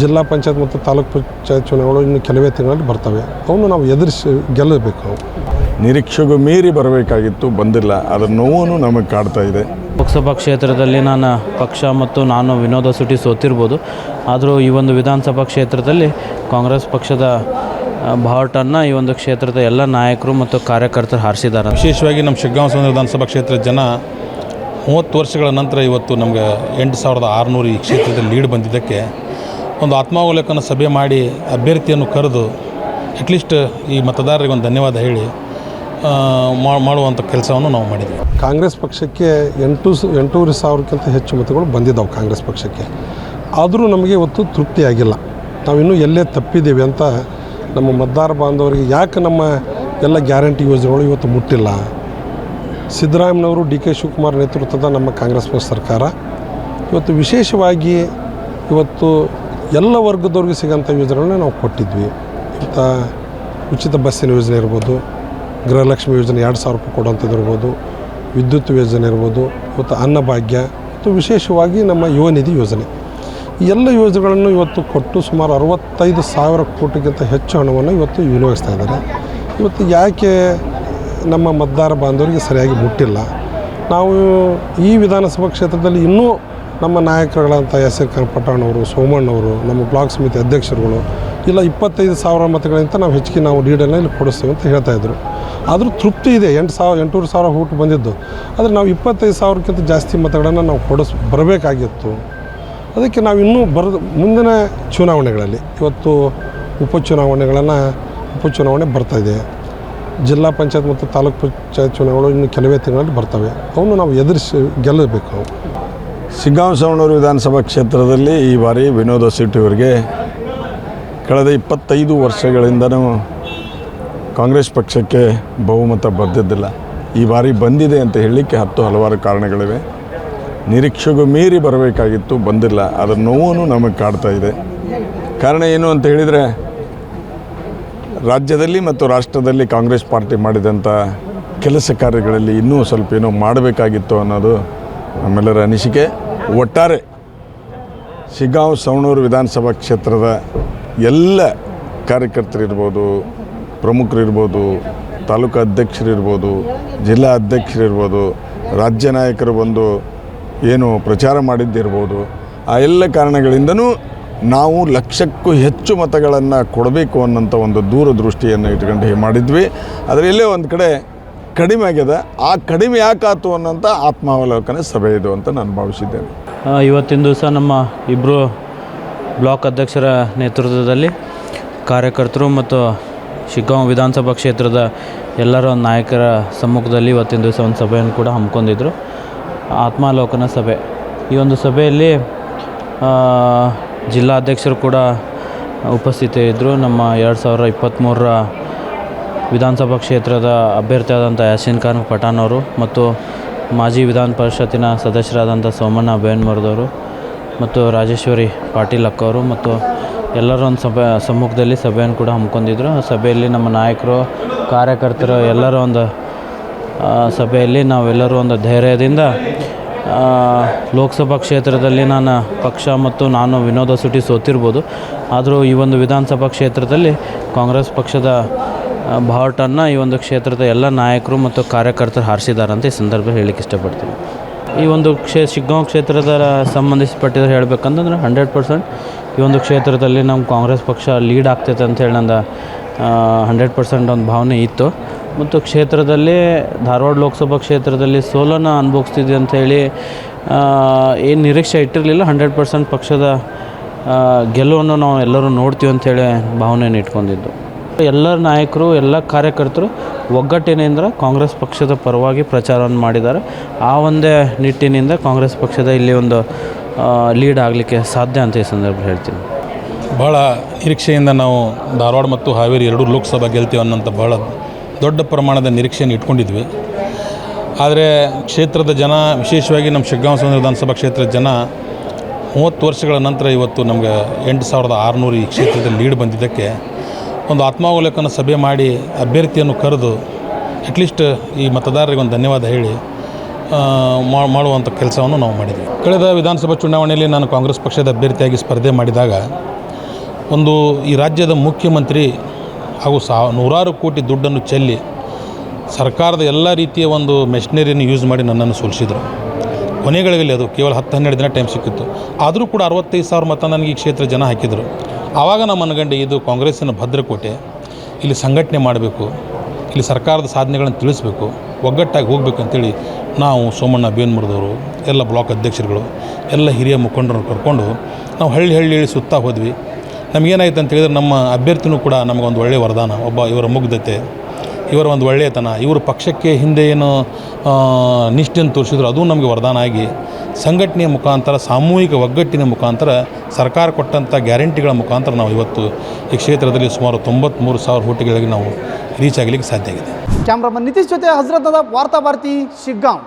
ಜಿಲ್ಲಾ ಪಂಚಾಯತ್ ಮತ್ತು ತಾಲೂಕು ಪಂಚಾಯತ್ ಚುನಾವಣೆಗಳು ಇನ್ನು ಕೆಲವೇ ತಿಂಗಳಲ್ಲಿ ಬರ್ತವೆ. ಅವನ್ನು ನಾವು ಎದುರಿಸಿ ಗೆಲ್ಲಬೇಕು ನಾವು. ನಿರೀಕ್ಷೆಗೂ ಮೀರಿ ಬರಬೇಕಾಗಿತ್ತು ಬಂದಿಲ್ಲ. ಅದರ ನೋವನ್ನು ನಮಗೆ ಕಾಡ್ತಾ ಇದೆ. ಲೋಕಸಭಾ ಕ್ಷೇತ್ರದಲ್ಲಿ ನಾನು ಪಕ್ಷ ಮತ್ತು ನಾನು ವಿನೋದ ಸುಟಿ ಸೋತಿರ್ಬೋದು. ಆದರೂ ಈ ಒಂದು ವಿಧಾನಸಭಾ ಕ್ಷೇತ್ರದಲ್ಲಿ ಕಾಂಗ್ರೆಸ್ ಪಕ್ಷದ ಬಾವುಟನ್ನು ಈ ಒಂದು ಕ್ಷೇತ್ರದ ಎಲ್ಲ ನಾಯಕರು ಮತ್ತು ಕಾರ್ಯಕರ್ತರು ಹಾರಿಸಿದ್ದಾರೆ. ವಿಶೇಷವಾಗಿ ನಮ್ಮ ಶಿಗ್ಗಾಂವ ವಿಧಾನಸಭಾ ಕ್ಷೇತ್ರದ ಜನ ಮೂವತ್ತು ವರ್ಷಗಳ ನಂತರ ಇವತ್ತು ನಮಗೆ ಎಂಟು ಸಾವಿರದ ಆರುನೂರು ಈ ಕ್ಷೇತ್ರದಲ್ಲಿ ಲೀಡ್ ಬಂದಿದ್ದಕ್ಕೆ ಒಂದು ಆತ್ಮಾವಲೋಕನ ಸಭೆ ಮಾಡಿ ಅಭ್ಯರ್ಥಿಯನ್ನು ಕರೆದು ಅಟ್ಲೀಸ್ಟ್ ಈ ಮತದಾರರಿಗೆ ಒಂದು ಧನ್ಯವಾದ ಹೇಳಿ ಮಾಡುವಂಥ ಕೆಲಸವನ್ನು ನಾವು ಮಾಡಿದ್ವಿ. ಕಾಂಗ್ರೆಸ್ ಪಕ್ಷಕ್ಕೆ ಎಂಟು ಎಂಟೂವರೆ ಸಾವಿರಕ್ಕಿಂತ ಹೆಚ್ಚು ಮತಗಳು ಬಂದಿದ್ದಾವೆ ಕಾಂಗ್ರೆಸ್ ಪಕ್ಷಕ್ಕೆ. ಆದರೂ ನಮಗೆ ಇವತ್ತು ತೃಪ್ತಿಯಾಗಿಲ್ಲ ನಾವಿನ್ನೂ ಎಲ್ಲೇ ತಪ್ಪಿದ್ದೀವಿ ಅಂತ ನಮ್ಮ ಮತದಾರ ಬಾಂಧವರಿಗೆ ಯಾಕೆ ನಮ್ಮ ಎಲ್ಲ ಗ್ಯಾರಂಟಿ ಯೋಜನೆಗಳು ಇವತ್ತು ಮುಟ್ಟಿಲ್ಲ? ಸಿದ್ದರಾಮಯ್ಯನವರು ಡಿ ಕೆ ಶಿವಕುಮಾರ್ ನೇತೃತ್ವದ ನಮ್ಮ ಕಾಂಗ್ರೆಸ್ ಪಕ್ಷ ಸರ್ಕಾರ. ಇವತ್ತು ವಿಶೇಷವಾಗಿ ಇವತ್ತು ಎಲ್ಲ ವರ್ಗದವ್ರಿಗೆ ಸಿಗೋಂಥ ಯೋಜನೆಗಳನ್ನ ನಾವು ಕೊಟ್ಟಿದ್ವಿ. ಇಂಥ ಉಚಿತ ಬಸ್ಸಿನ ಯೋಜನೆ ಇರ್ಬೋದು, ಗೃಹಲಕ್ಷ್ಮಿ ಯೋಜನೆ ಎರಡು ಸಾವಿರ ರೂಪಾಯಿ ಕೊಡುವಂಥದ್ದು ಇರ್ಬೋದು, ವಿದ್ಯುತ್ ಯೋಜನೆ ಇರ್ಬೋದು ಮತ್ತು ಅನ್ನಭಾಗ್ಯ, ಮತ್ತು ವಿಶೇಷವಾಗಿ ನಮ್ಮ ಯುವ ನಿಧಿ ಯೋಜನೆ. ಈ ಎಲ್ಲ ಯೋಜನೆಗಳನ್ನು ಇವತ್ತು ಕೊಟ್ಟು ಸುಮಾರು ಅರವತ್ತೈದು ಸಾವಿರ ಕೋಟಿಗಿಂತ ಹೆಚ್ಚು ಹಣವನ್ನು ಇವತ್ತು ವಿನಿಯೋಗಿಸ್ತಾ ಇದ್ದಾರೆ. ಇವತ್ತು ಯಾಕೆ ನಮ್ಮ ಮತದಾರ ಬಾಂಧವರಿಗೆ ಸರಿಯಾಗಿ ಮುಟ್ಟಿಲ್ಲ? ನಾವು ಈ ವಿಧಾನಸಭಾ ಕ್ಷೇತ್ರದಲ್ಲಿ ಇನ್ನೂ ನಮ್ಮ ನಾಯಕರುಗಳಂಥ ಎಸ್ ಎಲ್ ಖಾನ್ ಪಟ್ಟಣ್ಣವರು ಸೋಮಣ್ಣವರು ನಮ್ಮ ಬ್ಲಾಕ್ ಸಮಿತಿ ಅಧ್ಯಕ್ಷರುಗಳು, ಇಲ್ಲ ಇಪ್ಪತ್ತೈದು ಸಾವಿರ ಮತಗಳಿಂತ ನಾವು ಹೆಚ್ಚಿಗೆ ನಾವು ಲೀಡನ್ನು ಇಲ್ಲಿ ಕೊಡಿಸ್ತೇವೆ ಅಂತ ಹೇಳ್ತಾ ಇದ್ರು. ಆದರೂ ತೃಪ್ತಿ ಇದೆ, ಎಂಟು ಸಾವಿರ, ಎಂಟೂರು ಸಾವಿರ ಹುಟ್ಟು ಬಂದಿದ್ದು. ಆದರೆ ನಾವು ಇಪ್ಪತ್ತೈದು ಸಾವಿರಕ್ಕಿಂತ ಜಾಸ್ತಿ ಮತಗಳನ್ನು ನಾವು ಕೊಡಿಸ್, ಬರಬೇಕಾಗಿತ್ತು. ಅದಕ್ಕೆ ನಾವು ಇನ್ನೂ ಬರೆದು ಮುಂದಿನ ಚುನಾವಣೆಗಳಲ್ಲಿ, ಇವತ್ತು ಉಪಚುನಾವಣೆಗಳನ್ನು, ಉಪಚುನಾವಣೆ ಬರ್ತಾಯಿದೆ ಜಿಲ್ಲಾ ಪಂಚಾಯತ್ ಮತ್ತು ತಾಲೂಕು ಪಂಚಾಯತ್ ಚುನಾವಣೆಗಳು ಇನ್ನು ಕೆಲವೇ ತಿಂಗಳಲ್ಲಿ ಬರ್ತವೆ. ಅವನ್ನು ನಾವು ಎದುರಿಸಿ ಗೆಲ್ಲಬೇಕು ನಾವು ಶಿಗ್ಗಾಂವ ಸವಣೂರು ವಿಧಾನಸಭಾ ಕ್ಷೇತ್ರದಲ್ಲಿ ಈ ಬಾರಿ ವಿನೋದ ಸಿಟಿಯವರಿಗೆ ಕಳೆದ ಇಪ್ಪತ್ತೈದು ವರ್ಷಗಳಿಂದನೂ ಕಾಂಗ್ರೆಸ್ ಪಕ್ಷಕ್ಕೆ ಬಹುಮತ ಬರ್ದಿದ್ದಿಲ್ಲ. ಈ ಬಾರಿ ಬಂದಿದೆ ಅಂತ ಹೇಳಲಿಕ್ಕೆ ಹತ್ತು ಹಲವಾರು ಕಾರಣಗಳಿವೆ. ನಿರೀಕ್ಷೆಗೂ ಮೀರಿ ಬರಬೇಕಾಗಿತ್ತು, ಬಂದಿಲ್ಲ. ಅದರ ನೋವು ನಮಗೆ ಕಾಡ್ತಾ ಇದೆ. ಕಾರಣ ಏನು ಅಂತ ಹೇಳಿದರೆ, ರಾಜ್ಯದಲ್ಲಿ ಮತ್ತು ರಾಷ್ಟ್ರದಲ್ಲಿ ಕಾಂಗ್ರೆಸ್ ಪಾರ್ಟಿ ಮಾಡಿದಂಥ ಕೆಲಸ ಕಾರ್ಯಗಳಲ್ಲಿ ಇನ್ನೂ ಸ್ವಲ್ಪ ಏನೋ ಮಾಡಬೇಕಾಗಿತ್ತು ಅನ್ನೋದು ನಮ್ಮೆಲ್ಲರ ಅನಿಸಿಕೆ ಒಟ್ಟಾರೆ ಶಿಗ್ಗಾಂವ್ ಸವಣೂರು ವಿಧಾನಸಭಾ ಕ್ಷೇತ್ರದ ಎಲ್ಲ ಕಾರ್ಯಕರ್ತರಿರ್ಬೋದು, ಪ್ರಮುಖರಿರ್ಬೋದು, ತಾಲೂಕು ಅಧ್ಯಕ್ಷರಿರ್ಬೋದು, ಜಿಲ್ಲಾ ಅಧ್ಯಕ್ಷರಿರ್ಬೋದು, ರಾಜ್ಯ ನಾಯಕರು ಬಂದು ಏನು ಪ್ರಚಾರ ಮಾಡಿದ್ದಿರ್ಬೋದು, ಆ ಎಲ್ಲ ಕಾರಣಗಳಿಂದನೂ ನಾವು ಲಕ್ಷಕ್ಕೂ ಹೆಚ್ಚು ಮತಗಳನ್ನು ಕೊಡಬೇಕು ಅನ್ನೋಂಥ ಒಂದು ದೂರದೃಷ್ಟಿಯನ್ನು ಇಟ್ಕೊಂಡು ಮಾಡಿದ್ವಿ. ಅದರಲ್ಲೇ ಒಂದು ಕಡೆ ಕಡಿಮೆ ಆಗ್ಯದ ಆ ಕಡಿಮೆ ಯಾಕಾತು ಅನ್ನೋಂಥ ಆತ್ಮಾವಲೋಕನ ಸಭೆ ಇದು ಅಂತ ನಾನು ಭಾವಿಸಿದ್ದೇನೆ. ಇವತ್ತಿನ ದಿವಸ ನಮ್ಮ ಇಬ್ಬರು ಬ್ಲಾಕ್ ಅಧ್ಯಕ್ಷರ ನೇತೃತ್ವದಲ್ಲಿ ಕಾರ್ಯಕರ್ತರು ಮತ್ತು ಶಿಗ್ಗಾಂವ್ ವಿಧಾನಸಭಾ ಕ್ಷೇತ್ರದ ಎಲ್ಲರ ನಾಯಕರ ಸಮ್ಮುಖದಲ್ಲಿ ಇವತ್ತಿನ ದಿವಸ ಒಂದು ಸಭೆಯನ್ನು ಕೂಡ ಹಮ್ಮಿಕೊಂಡಿದ್ದರು ಆತ್ಮಾವಲೋಕನ ಸಭೆ. ಈ ಒಂದು ಸಭೆಯಲ್ಲಿ ಜಿಲ್ಲಾಧ್ಯಕ್ಷರು ಕೂಡ ಉಪಸ್ಥಿತರಿದ್ದರು ನಮ್ಮ ಎರಡು ಸಾವಿರ ಇಪ್ಪತ್ತ್ಮೂರರ ವಿಧಾನಸಭಾ ಕ್ಷೇತ್ರದ ಅಭ್ಯರ್ಥಿಯಾದಂಥ ಯಾಸೀನ್ ಖಾನ್ ಪಠಾನ್ ಅವರು ಮತ್ತು ಮಾಜಿ ವಿಧಾನ ಪರಿಷತ್ತಿನ ಸದಸ್ಯರಾದಂಥ ಸೋಮಣ್ಣ ಬೇನ್ಮರ್ದವರು ಮತ್ತು ರಾಜೇಶ್ವರಿ ಪಾಟೀಲ್ ಅಕ್ಕವರು ಮತ್ತು ಎಲ್ಲರೂ ಒಂದು ಸಭೆ ಸಮ್ಮುಖದಲ್ಲಿ ಸಭೆಯನ್ನು ಕೂಡ ಹಮ್ಮಿಕೊಂಡಿದ್ರು. ಸಭೆಯಲ್ಲಿ ನಮ್ಮ ನಾಯಕರು, ಕಾರ್ಯಕರ್ತರು ಎಲ್ಲರೂ ಒಂದು ಸಭೆಯಲ್ಲಿ ನಾವೆಲ್ಲರೂ ಒಂದು ಧೈರ್ಯದಿಂದ ಲೋಕಸಭಾ ಕ್ಷೇತ್ರದಲ್ಲಿ ನಾನು ಪಕ್ಷ ಮತ್ತು ನಾನು ವಿನೋದ ಸುಟಿ ಸೋತಿರ್ಬೋದು. ಆದರೂ ಈ ಒಂದು ವಿಧಾನಸಭಾ ಕ್ಷೇತ್ರದಲ್ಲಿ ಕಾಂಗ್ರೆಸ್ ಪಕ್ಷದ ಬಾವುಟನ್ನು ಈ ಒಂದು ಕ್ಷೇತ್ರದ ಎಲ್ಲ ನಾಯಕರು ಮತ್ತು ಕಾರ್ಯಕರ್ತರು ಹಾರಿಸಿದ್ದಾರೆ ಅಂತ ಈ ಸಂದರ್ಭ ಹೇಳಲಿಕ್ಕೆ ಇಷ್ಟಪಡ್ತೀನಿ. ಈ ಒಂದು ಕ್ಷೇ, ಶಿಗ್ಗಾಂವ್ ಕ್ಷೇತ್ರದ ಸಂಬಂಧಿಸಿಪಟ್ಟಿದ್ರೆ ಹೇಳಬೇಕಂತಂದ್ರೆ ಹಂಡ್ರೆಡ್ ಪರ್ಸೆಂಟ್ ಈ ಒಂದು ಕ್ಷೇತ್ರದಲ್ಲಿ ನಮ್ಮ ಕಾಂಗ್ರೆಸ್ ಪಕ್ಷ ಲೀಡ್ ಆಗ್ತೈತೆ ಅಂತ ಹೇಳಿ ನಂದು ಹಂಡ್ರೆಡ್ ಪರ್ಸೆಂಟ್ ಒಂದು ಭಾವನೆ ಇತ್ತು. ಮತ್ತು ಕ್ಷೇತ್ರದಲ್ಲಿ ಧಾರವಾಡ ಲೋಕಸಭಾ ಕ್ಷೇತ್ರದಲ್ಲಿ ಸೋಲನ್ನು ಅನುಭವಿಸ್ತಿದ್ವಿ ಅಂಥೇಳಿ ಏನು ನಿರೀಕ್ಷೆ ಇಟ್ಟಿರಲಿಲ್ಲ. ಹಂಡ್ರೆಡ್ ಪರ್ಸೆಂಟ್ ಪಕ್ಷದ ಗೆಲುವನ್ನು ನಾವು ಎಲ್ಲರೂ ನೋಡ್ತೀವಿ ಅಂಥೇಳಿ ಭಾವನೆಯನ್ನು ಇಟ್ಕೊಂಡಿದ್ದು. ಎಲ್ಲ ನಾಯಕರು, ಎಲ್ಲ ಕಾರ್ಯಕರ್ತರು ಒಗ್ಗಟ್ಟಿನಿಂದ ಕಾಂಗ್ರೆಸ್ ಪಕ್ಷದ ಪರವಾಗಿ ಪ್ರಚಾರವನ್ನು ಮಾಡಿದ್ದಾರೆ. ಆ ಒಂದೇ ನಿಟ್ಟಿನಿಂದ ಕಾಂಗ್ರೆಸ್ ಪಕ್ಷದ ಇಲ್ಲಿ ಒಂದು ಲೀಡ್ ಆಗಲಿಕ್ಕೆ ಸಾಧ್ಯ ಅಂತ ಈ ಸಂದರ್ಭ ಹೇಳ್ತೀನಿ. ಭಾಳ ನಿರೀಕ್ಷೆಯಿಂದ ನಾವು ಧಾರವಾಡ ಮತ್ತು ಹಾವೇರಿ ಎರಡೂ ಲೋಕಸಭಾ ಗೆಲ್ತೀವಿ ಅನ್ನೋಂಥ ಭಾಳ ದೊಡ್ಡ ಪ್ರಮಾಣದ ನಿರೀಕ್ಷೆಯನ್ನು ಇಟ್ಕೊಂಡಿದ್ವಿ. ಆದರೆ ಕ್ಷೇತ್ರದ ಜನ, ವಿಶೇಷವಾಗಿ ನಮ್ಮ ಶಿಗ್ಗಾಂವ ಸುಂದರ ವಿಧಾನಸಭಾ ಕ್ಷೇತ್ರದ ಜನ ಮೂವತ್ತು ವರ್ಷಗಳ ನಂತರ ಇವತ್ತು ನಮಗೆ ಎಂಟು ಸಾವಿರದ ಆರುನೂರು ಈ ಕ್ಷೇತ್ರದಲ್ಲಿ ಲೀಡ್ ಬಂದಿದ್ದಕ್ಕೆ ಒಂದು ಆತ್ಮಾವಲೋಕನ ಸಭೆ ಮಾಡಿ ಅಭ್ಯರ್ಥಿಯನ್ನು ಕರೆದು ಅಟ್ಲೀಸ್ಟ್ ಈ ಮತದಾರರಿಗೆ ಒಂದು ಧನ್ಯವಾದ ಹೇಳಿ ಮಾಡುವಂಥ ಕೆಲಸವನ್ನು ನಾವು ಮಾಡಿದ್ವಿ. ಕಳೆದ ವಿಧಾನಸಭಾ ಚುನಾವಣೆಯಲ್ಲಿ ನಾನು ಕಾಂಗ್ರೆಸ್ ಪಕ್ಷದ ಅಭ್ಯರ್ಥಿಯಾಗಿ ಸ್ಪರ್ಧೆ ಮಾಡಿದಾಗ ಒಂದು ಈ ರಾಜ್ಯದ ಮುಖ್ಯಮಂತ್ರಿ ಹಾಗೂ ಸಾ, ನೂರಾರು ಕೋಟಿ ದುಡ್ಡನ್ನು ಚೆಲ್ಲಿ ಸರ್ಕಾರದ ಎಲ್ಲ ರೀತಿಯ ಒಂದು ಮೆಷಿನರಿಯನ್ನು ಯೂಸ್ ಮಾಡಿ ನನ್ನನ್ನು ಸೋಲಿಸಿದರು. ಕೊನೆಗಳಿಗಲ್ಲಿ ಅದು ಕೇವಲ ಹತ್ತು ಹನ್ನೆರಡು ದಿನ ಟೈಮ್ ಸಿಕ್ಕಿತ್ತು. ಆದರೂ ಕೂಡ ಅರವತ್ತೈದು ಸಾವಿರ ಮತ ನನಗೆ ಈ ಕ್ಷೇತ್ರ ಜನ ಹಾಕಿದರು. ಆವಾಗ ನಮ್ಮ ಮನಗಂಡೆ ಇದು ಕಾಂಗ್ರೆಸ್ಸಿನ ಭದ್ರಕೋಟೆ. ಇಲ್ಲಿ ಸಂಘಟನೆ ಮಾಡಬೇಕು. ಇಲ್ಲಿ ಸರ್ಕಾರದ ಸಾಧನೆಗಳನ್ನು ತಿಳಿಸ್ಬೇಕು. ಒಗ್ಗಟ್ಟಾಗಿ ಹೋಗ್ಬೇಕು ಅಂತೇಳಿ ನಾವು ಸೋಮಣ್ಣ ಬೇನ್ಮುರದವರು, ಎಲ್ಲ ಬ್ಲಾಕ್ ಅಧ್ಯಕ್ಷರುಗಳು, ಎಲ್ಲ ಹಿರಿಯ ಮುಖಂಡರನ್ನು ಕರ್ಕೊಂಡು ನಾವು ಹಳ್ಳಿ ಹಳ್ಳಿ ಹೇಳಿ ಸುತ್ತಾ ಹೋದ್ವಿ. ನಮಗೇನಾಯ್ತು ಅಂತ ಹೇಳಿದ್ರೆ ನಮ್ಮ ಅಭ್ಯರ್ಥಿನೂ ಕೂಡ ನಮಗೊಂದು ಒಳ್ಳೆಯ ವರದಾನ. ಒಬ್ಬ ಇವರ ಮುಗ್ಧತೆ. ಇವರ ಒಂದು ಒಳ್ಳೆಯತನ ಇವರು ಪಕ್ಷಕ್ಕೆ ಹಿಂದೆ ಏನು ನಿಷ್ಠೆಯನ್ನು ತೋರಿಸಿದ್ರು, ಅದು ನಮಗೆ ವರದಾನ ಆಗಿ ಸಂಘಟನೆಯ ಮುಖಾಂತರ, ಸಾಮೂಹಿಕ ಒಗ್ಗಟ್ಟಿನ ಮುಖಾಂತರ, ಸರ್ಕಾರ ಕೊಟ್ಟಂಥ ಗ್ಯಾರಂಟಿಗಳ ಮುಖಾಂತರ ನಾವು ಇವತ್ತು ಈ ಕ್ಷೇತ್ರದಲ್ಲಿ ಸುಮಾರು ತೊಂಬತ್ತ್ಮೂರು ಸಾವಿರ ಹೋಟಿಗಳಿಗೆ ನಾವು ರೀಚ್ ಆಗಲಿಕ್ಕೆ ಸಾಧ್ಯ ಆಗಿದೆ. ಕ್ಯಾಮ್ರಾಮನ್ ನಿತೀಶ್ ಜೊತೆ ಹಜರತ್ನದ ವಾರ್ತಾ ಭಾರತಿ, ಶಿಗ್ಗಾಂವ್.